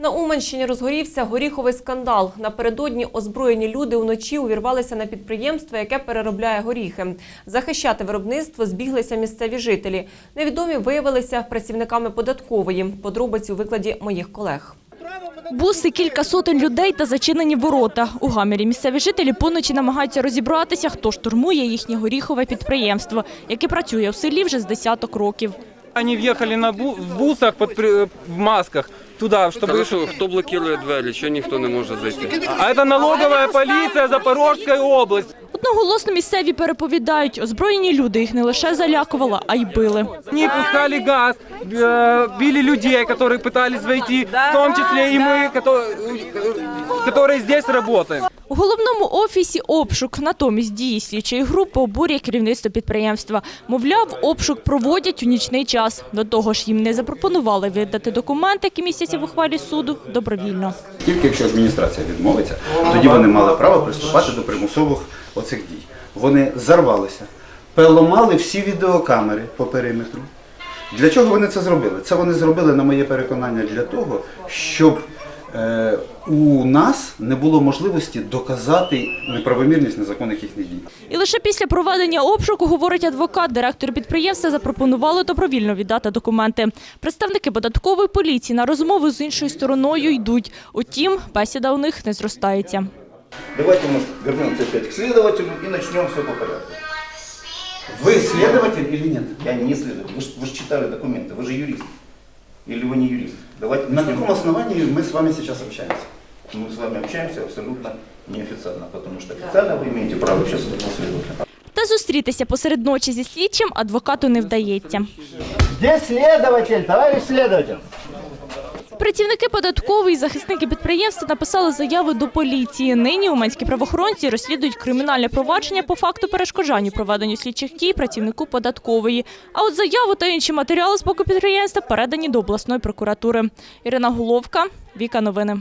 На Уманщині розгорівся горіховий скандал. Напередодні озброєні люди уночі увірвалися на підприємство, яке переробляє горіхи. Захищати виробництво збіглися місцеві жителі. Невідомі виявилися працівниками податкової. Подробиці у викладі моїх колег. Буси, кілька сотень людей та зачинені ворота. У гамірі місцеві жителі поночі намагаються розібратися, хто штурмує їхнє горіхове підприємство, яке працює у селі вже з десяток років. Они въехали на бусах в масках туда, чтобы... Хорошо, хто блокує двері, що ніхто не може зайти? А это налоговая полиция Запорожской области. Одноголосно місцеві переповідають, озброєні люди їх не лише залякували, а й били. Ні, пускали газ, э, били людей, которые пытались войти, в том числе и мы, которые, которые здесь работаем. У головному офісі обшук. Натомість дії слідчої групи обурює керівництво підприємства. Мовляв, обшук проводять у нічний час. До того ж, їм не запропонували видати документи, які містяться в ухвалі суду, добровільно. Тільки якщо адміністрація відмовиться, тоді вони мали право приступати до примусових оцих дій. Вони зарвалися, переламали всі відеокамери по периметру. Для чого вони це зробили? Це вони зробили, на моє переконання, для того, щоб е, у нас не було можливості доказати неправомірність незаконних їхніх дій. І лише після проведення обшуку, говорить адвокат, директор підприємства запропонували добровільно віддати документи. Представники податкової поліції на розмову з іншою стороною йдуть. Утім, бесіда у них не зростається. Давайте мы вернемся опять к следователю и начнем все по порядку. Ви слідователь чи ні? Я не следователь. Вы, ж- вы же читали документы, вы же юрист. Или вы не юрист? Давайте На начнем. каком основании мы с вами сейчас общаемся? Мы с вами общаемся абсолютно неофициально, потому что официально вы имеете право сейчас на следователя. Та зустрітися посеред ночі зі слідчим адвокату не вдається. Где следователь, товарищ следователь? Працівники податкової захисники підприємства написали заяви до поліції. Нині уманські правоохоронці розслідують кримінальне провадження по факту перешкоджання проведенню слідчих дій працівнику податкової. А от заяву та інші матеріали з боку підприємства передані до обласної прокуратури. Ірина Головка, Віка Новини.